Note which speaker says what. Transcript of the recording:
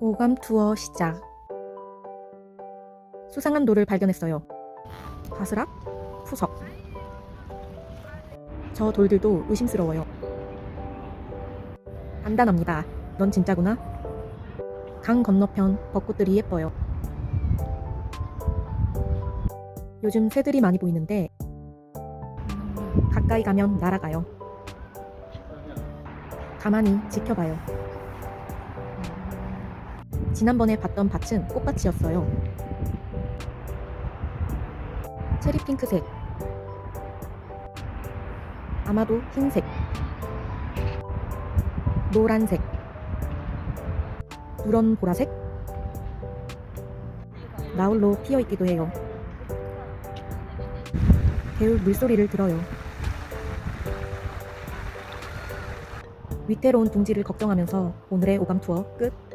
Speaker 1: 오감 투어 시작. 수상한 돌을 발견했어요. 바스락, 푸석. 저 돌들도 의심스러워요. 간단합니다. 넌 진짜구나. 강 건너편 벚꽃들이 예뻐요. 요즘 새들이 많이 보이는데 가까이 가면 날아가요. 가만히 지켜봐요. 지난번에 봤던 밭은 꽃밭이었어요. 체리 핑크색. 아마도 흰색. 노란색. 누런 보라색. 나홀로 피어 있기도 해요. 개울 물소리를 들어요. 위태로운 둥지를 걱정하면서 오늘의 오감 투어 끝.